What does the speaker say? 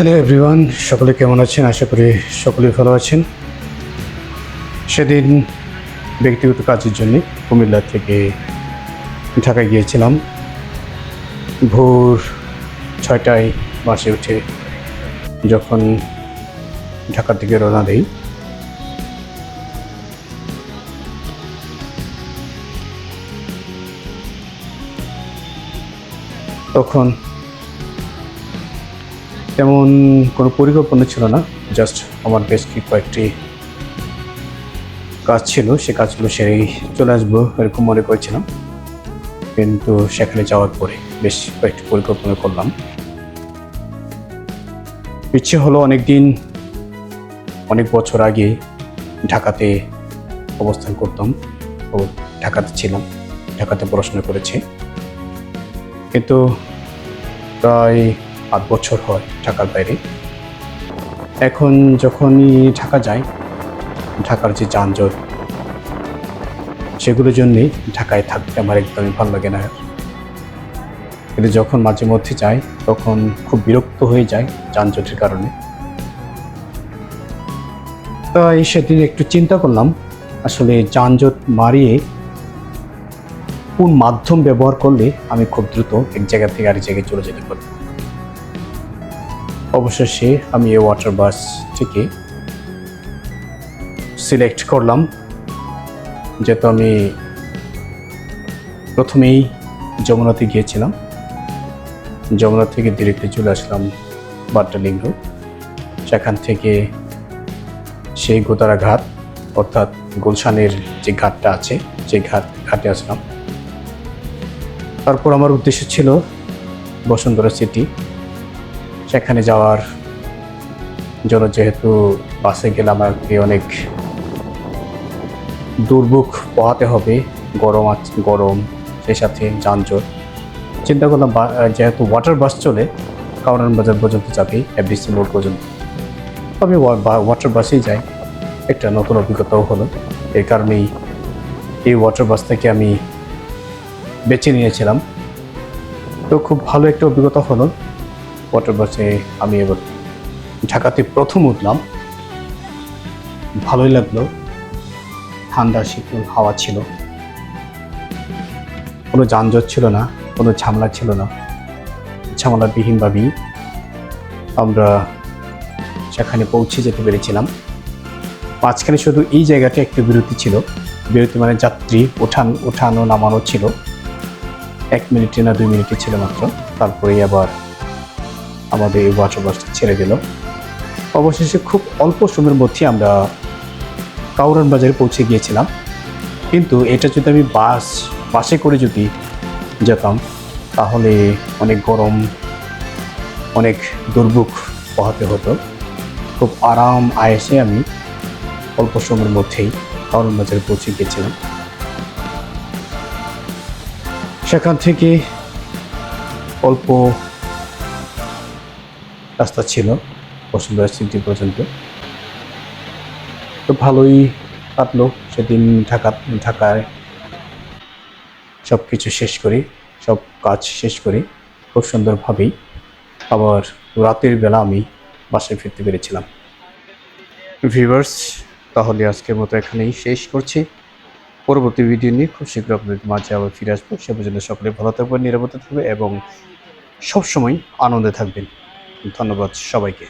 Hello everyone সকলে কেমন আছেন? আশা করি সকলেই ভালো আছেন। সেদিন ব্যক্তিগত কাজের জন্য কুমিল্লা থেকে ঢাকায় গিয়েছিলাম। ভোর ছয়টায় বাসে উঠে যখন ঢাকার দিকে রওনা দেই, তখন তেমন কোনো পরিকল্পনা ছিল না। জাস্ট আমার বেশ কি কয়েকটি কাজ ছিল, সে কাজগুলো সেরেই চলে আসব এরকম মনে করেছিলাম। কিন্তু সেখানে যাওয়ার পরে বেশ কয়েকটি পরিকল্পনা করলাম। ইচ্ছে হলো অনেক দিন অনেক বছর আগে ঢাকাতে অবস্থান করতাম। ও ঢাকাতে ছিলাম, ঢাকাতে পড়াশোনা করেছি। কিন্তু প্রায় আট বছর হয় ঢাকার বাইরে। এখন যখনই ঢাকা যাই, ঢাকার যে যানজট, সেগুলোর জন্যেই ঢাকায় থাকতে আমার একদমই ভালো লাগে না। কিন্তু যখন মাঝে মধ্যে যাই, তখন খুব বিরক্ত হয়ে যায় যানজটের কারণে। তাই সেদিন একটু চিন্তা করলাম, আসলে যানজট মারিয়ে কোন মাধ্যম ব্যবহার করলে আমি খুব দ্রুত এক জায়গা থেকে আরেক জায়গায় চলে যেতে পারব? অবশেষে আমি এই ওয়াটার বাসটিকে সিলেক্ট করলাম, যেহেতু আমি প্রথমেই যমুনাতে গিয়েছিলাম। যমুনা থেকে দিল্লিতে চলে আসলাম বাড্ডালিঙ্গ সেখান থেকে সেই গোতারা ঘাট, অর্থাৎ গুলশানের যে ঘাটটা আছে সেই ঘাট, ঘাটে আসলাম। তারপর আমার উদ্দেশ্য ছিল বসুন্ধরা সিটি সেখানে যাওয়ার জন্য যেহেতু বাসে গেলে আমাকে অনেক দুর্ভোগ পোহাতে হবে, গরম গরম, সেই সাথে যানজট। চিন্তা করলাম যেহেতু ওয়াটার বাস চলে, কাউরান বাজার পর্যন্ত যাবে এফডিসি মোড় পর্যন্ত। আমি ওয়াটার বাসেই যাই। একটা নতুন অভিজ্ঞতাও হলো। এর কারণেই এই ওয়াটার বাস থেকে আমি বেছে নিয়েছিলাম। তো খুব ভালো একটা অভিজ্ঞতা হলো। ওয়াটার বাসে আমি এবার ঢাকাতে প্রথম উঠলাম। ভালোই লাগল। ঠান্ডা, শীতল হাওয়া ছিল। কোনো যানজট ছিল না, কোনো ঝামেলা ছিল না। ঝামেলাবিহীনভাবেই আমরা সেখানে পৌঁছে যেতে পেরেছিলাম। মাঝখানে শুধু এই জায়গাটা একটু বিরতি ছিল। বিরতি মানে যাত্রী ওঠান, ওঠানো, নামানো ছিল। এক মিনিটে না দুই মিনিটে ছিল মাত্র। তারপরেই আবার আমাদের এই ওয়াটার ছেড়ে দিল। অবশেষে খুব অল্প সময়ের মধ্যে আমরা কাউরান বাজারে পৌঁছে গিয়েছিলাম। কিন্তু এটা যদি আমি বাস, বাসে করে যদি যেতাম, তাহলে অনেক গরম, অনেক দুর্ভোগ পোহাতে হতো। খুব আরাম আয়েসে আমি অল্প সময়ের মধ্যেই কাউরান বাজারে পৌঁছে গিয়েছিলাম। সেখান থেকে অল্প রাস্তা ছিল বসুন্ধরা সিটি পর্যন্ত তো ভালোই কাটলো সেদিন ঢাকা, ঢাকায় সব কিছু শেষ করি, সব কাজ শেষ করি, খুব সুন্দরভাবেই। আবার রাতের বেলা আমি বাসায় ফিরতে পেরেছিলাম। ভিভার্স তাহলে আজকের মতো এখানেই শেষ করছি। পরবর্তী ভিডিও নিয়ে খুব শীঘ্র আপনাদের মাঝে আবার ফিরে আসব। সে পর্যন্ত সকলে ভালো থাকবেন, নিরাপদে থাকবে এবং সবসময় আনন্দে থাকবেন। ধন্যবাদ সবাইকে।